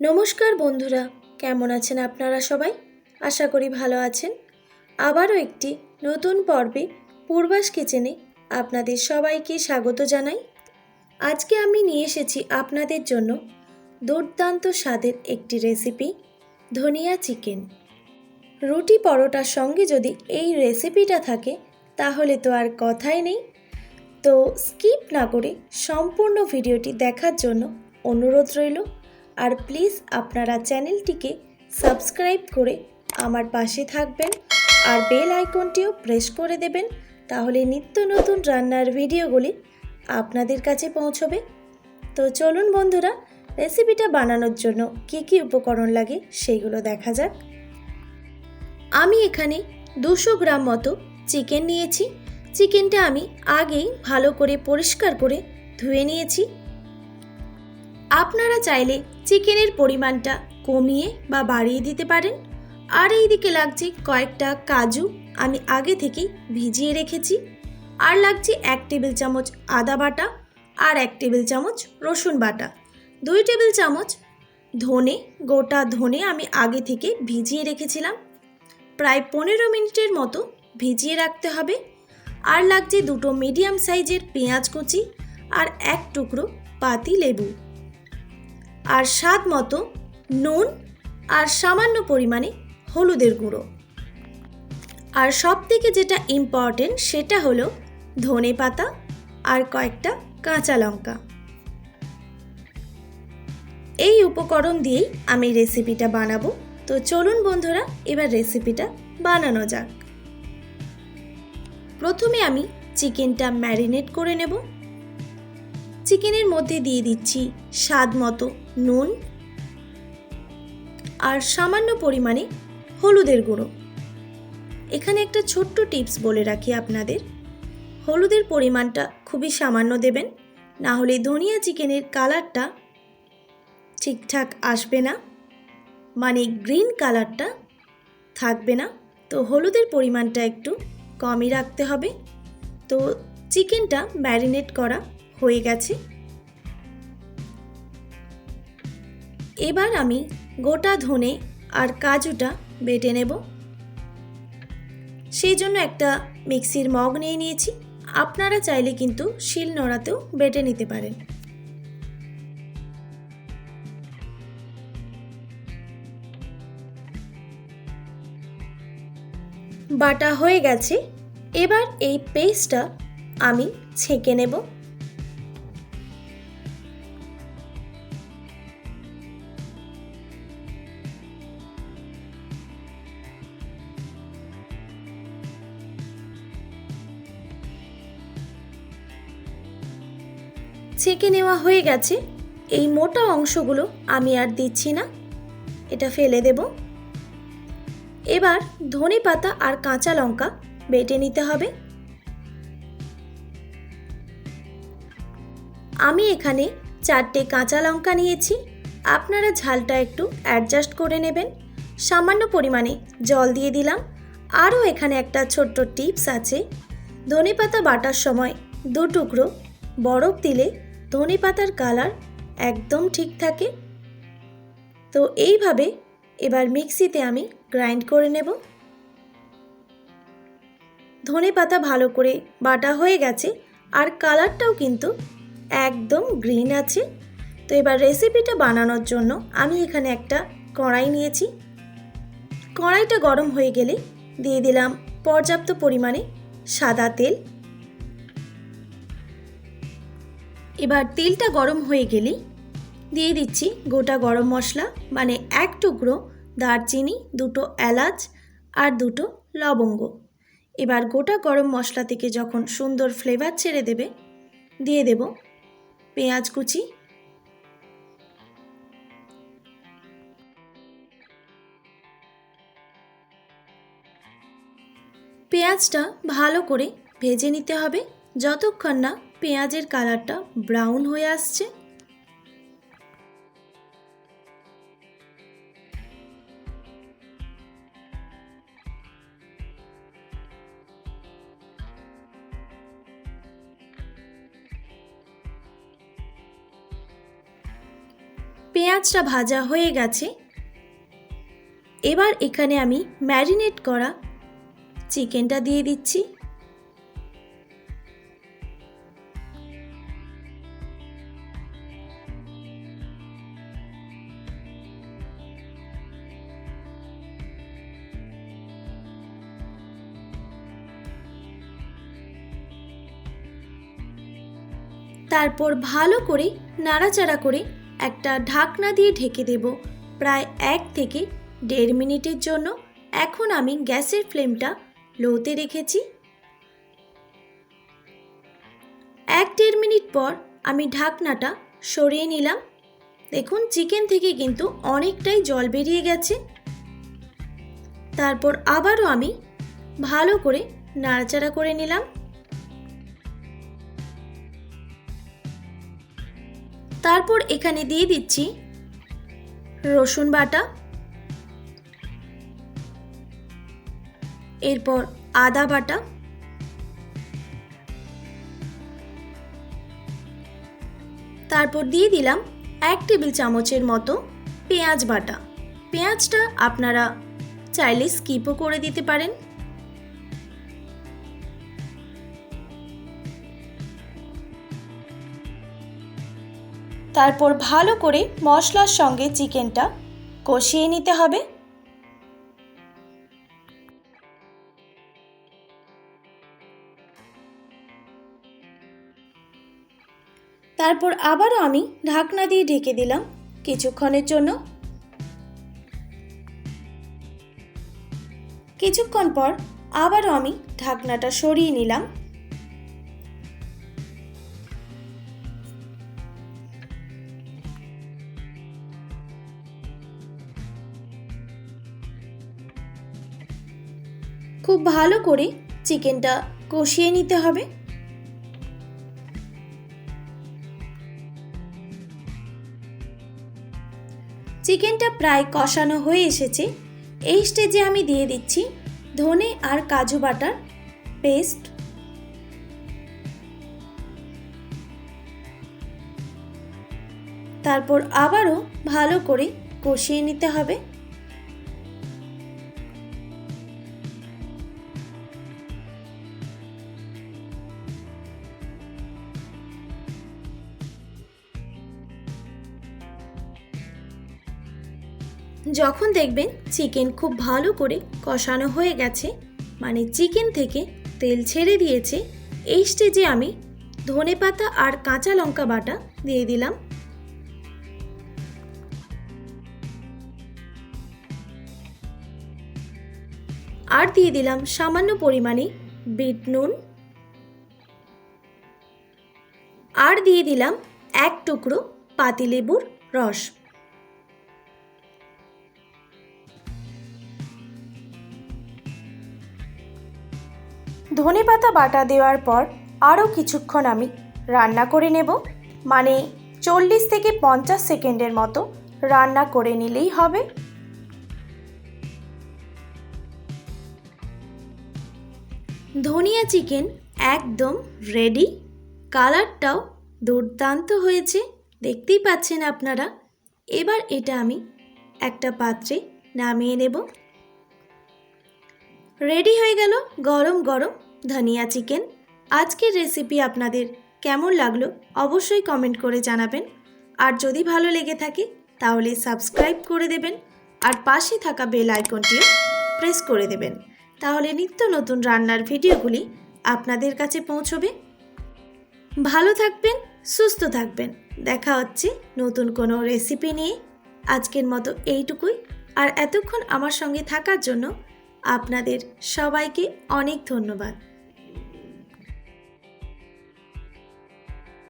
নমস্কার বন্ধুরা, কেমন আছেন আপনারা সবাই? আশা করি ভালো আছেন। আবারও একটি নতুন পর্বে পূর্বাস কিচেনে আপনাদের সবাইকে স্বাগত জানাই। আজকে আমি নিয়ে এসেছি আপনাদের জন্য দুর্দান্ত স্বাদের একটি রেসিপি, ধনিয়া চিকেন। রুটি পরোটার সঙ্গে যদি এই রেসিপিটা থাকে, তাহলে তো আর কথাই নেই। তো স্কিপ না করে সম্পূর্ণ ভিডিওটি দেখার জন্য অনুরোধ রইল। আর প্লিজ আপনারা চ্যানেলটিকে সাবস্ক্রাইব করে আমার পাশে থাকবেন আর বেল আইকনটিও প্রেস করে দেবেন তাহলে নিত্য নতুন রান্নার ভিডিওগুলি আপনাদের কাছে পৌঁছবে। তো চলুন বন্ধুরা, রেসিপিটা বানানোর জন্য কী কী উপকরণ লাগে সেইগুলো দেখা যাক। আমি এখানে দুশো গ্রাম মতো চিকেন নিয়েছি। চিকেনটা আমি আগেই ভালো করে পরিষ্কার করে ধুয়ে নিয়েছি। আপনারা চাইলে চিকেনের পরিমাণটা কমিয়ে বা বাড়িয়ে দিতে পারেন। আর এই দিকে লাগছে কয়েকটা কাজু আমি আগে থেকেই ভিজিয়ে রেখেছি। আর লাগছে এক টেবিল চামচ আদা বাটা আর এক টেবিল চামচ রসুন বাটা। দুই টেবিল চামচ ধনে, গোটা ধনে আমি আগে থেকে ভিজিয়ে রেখেছিলাম। প্রায় পনেরো মিনিটের মতো ভিজিয়ে রাখতে হবে। আর লাগছে দুটো মিডিয়াম সাইজের পেঁয়াজ কুচি আর এক টুকরো পাতি লেবু। আর স্বাদ মতো নুন আর সামান্য পরিমাণে হলুদের গুঁড়ো। আর সব থেকে যেটা ইম্পর্টেন্ট সেটা হলো ধনে পাতা আর কয়েকটা কাঁচা লঙ্কা। এই উপকরণ দিয়েই আমি রেসিপিটা বানাবো। তো চলুন বন্ধুরা, এবার রেসিপিটা বানানো যাক। প্রথমে আমি চিকেনটা ম্যারিনেট করে নেব। চিকেনের মধ্যে দিয়ে দিচ্ছি স্বাদ মতো নুন আর সামান্য পরিমাণে হলুদের গুঁড়ো। এখানে একটা ছোট্ট টিপস বলে রাখি আপনাদের। হলুদের পরিমাণটা খুবই সামান্য দেবেন, না হলে ধনিয়া চিকেনের কালারটা ঠিকঠাক আসবে না। মানে গ্রিন কালারটা থাকবে না। তো হলুদের পরিমাণটা একটু কমই রাখতে হবে। তো চিকেনটা ম্যারিনেট করা হয়ে গেছে। এবার আমি গোটা ধনে আর কাজুটা বেটে নেব। সেই জন্য একটা মিক্সির মগ নিয়ে নিয়েছি। আপনারা চাইলে কিন্তু শিল নোড়াতেও বেটে নিতে পারেন। বাটা হয়ে গেছে। এবার এই পেস্টটা আমি ছেঁকে নেব। ছেঁকে নেওয়া হয়ে গেছে, এই মোটা অংশগুলো আমি আর দিচ্ছি না। এটা ফেলে দেব। এবার ধনে পাতা আর কাঁচা লঙ্কা বেটে নিতে হবে। আমি এখানে চারটে কাঁচা লঙ্কা নিয়েছি। আপনারা ঝালটা একটু অ্যাডজাস্ট করে নেবেন। সামান্য পরিমাণে জল দিয়ে দিলাম। আরও এখানে একটা ছোট্ট টিপস আছে। ধনে পাতা বাটার সময় দু টুকরো বরফ দিলে ধনে পাতার কালার একদম ঠিক থাকে। তো এইভাবে এবার মিক্সিতে আমি গ্রাইন্ড করে নেব। ধনে পাতা ভালো করে বাটা হয়ে গেছে আর কালারটাও কিন্তু একদম গ্রিন আছে। তো এবার রেসিপিটা বানানোর জন্য আমি এখানে একটা কড়াই নিয়েছি। কড়াইটা গরম হয়ে গেলে দিয়ে দিলাম পর্যাপ্ত পরিমাণে সাদা তেল এবার তেলটা গরম হয়ে গেলেই দিয়ে দিচ্ছি গোটা গরম মশলা মানে এক টুকরো দারচিনি, দুটো এলাচ আর দুটো লবঙ্গ। এবার গোটা গরম মশলা থেকে যখন সুন্দর ফ্লেভার ছেড়ে দেবে, দিয়ে দেব পেঁয়াজ কুচি। পেঁয়াজটা ভালো করে ভেজে নিতে হবে, যতক্ষণ না পেঁয়াজের কালারটা ব্রাউন হয়ে আসছে। পেঁয়াজটা ভাজা হয়ে গেছে। এবার এখানে আমি ম্যারিনেট করা চিকেনটা দিয়ে দিচ্ছি। তারপর ভালো করে নাড়াচাড়া করে একটা ঢাকনা দিয়ে ঢেকে দেব প্রায় এক থেকে দেড় মিনিটের জন্য। এখন আমি গ্যাসের ফ্লেমটা লোতে রেখেছি। এক দেড় মিনিট পর আমি ঢাকনাটা সরিয়ে নিলাম। দেখুন, চিকেন থেকে কিন্তু অনেকটাই জল বেরিয়ে গেছে। তারপর আবারও আমি ভালো করে নাড়াচাড়া করে নিলাম। তারপর এখানে দিয়ে দিচ্ছি রসুন বাটা। এরপর আদা বাটা। তারপর দিয়ে দিলাম এক টেবিল চামচের মতো পেঁয়াজ বাটা। পেঁয়াজটা আপনারা চাইলে স্কিপও করে দিতে পারেন। তারপর ভালো করে মশলার সঙ্গে চিকেনটা কষিয়ে নিতে হবে। তারপর আবারও আমি ঢাকনা দিয়ে ঢেকে দিলাম কিছুক্ষণের জন্য। কিছুক্ষণ পর আবারও আমি ঢাকনাটা সরিয়ে নিলাম। খুব ভালো করে চিকেনটা কষিয়ে নিতে হবে। চিকেনটা প্রায় কষানো হয়ে এসেছে। এই স্টেজে আমি দিয়ে দিচ্ছি ধনে আর কাজু বাটার পেস্ট। তারপর আবারও ভালো করে কষিয়ে নিতে হবে। যখন দেখবেন চিকেন খুব ভালো করে কষানো হয়ে গেছে মানে চিকেন থেকে তেল ছেড়ে দিয়েছে, এই স্টেজে আমি ধনে পাতা আর কাঁচা লঙ্কা বাটা দিয়ে দিলাম। আর দিয়ে দিলাম সামান্য পরিমাণে বিট নুন। আর দিয়ে দিলাম এক টুকরো পাতিলেবুর রস। ধনে পাতা বাটা দেওয়ার পর আরও কিছুক্ষণ আমি রান্না করে নেব। মানে চল্লিশ থেকে পঞ্চাশ সেকেন্ডের মতো রান্না করে নিলেই হবে। ধনিয়া চিকেন একদম রেডি কালারটাও দুর্দান্ত হয়েছে, দেখতেই পাচ্ছেন আপনারা। এবার এটা আমি একটা পাত্রে নামিয়ে নেব। রেডি হয়ে গেল গরম গরম ধনিয়া চিকেন। আজকের রেসিপি আপনাদের কেমন লাগল অবশ্যই কমেন্ট করে জানাবেন। আর যদি ভালো লেগে থাকে তাহলে সাবস্ক্রাইব করে দেবেন আর পাশে থাকা বেল আইকনটিও প্রেস করে দেবেন। তাহলে নিত্য নতুন রান্নার ভিডিওগুলি আপনাদের কাছে পৌঁছবে। ভালো থাকবেন, সুস্থ থাকবেন। দেখা হচ্ছে নতুন কোনো রেসিপি নিয়ে। আজকের মতো এইটুকুই। আর এতক্ষণ আমার সঙ্গে থাকার জন্য আপনাদের সবাইকে অনেক ধন্যবাদ।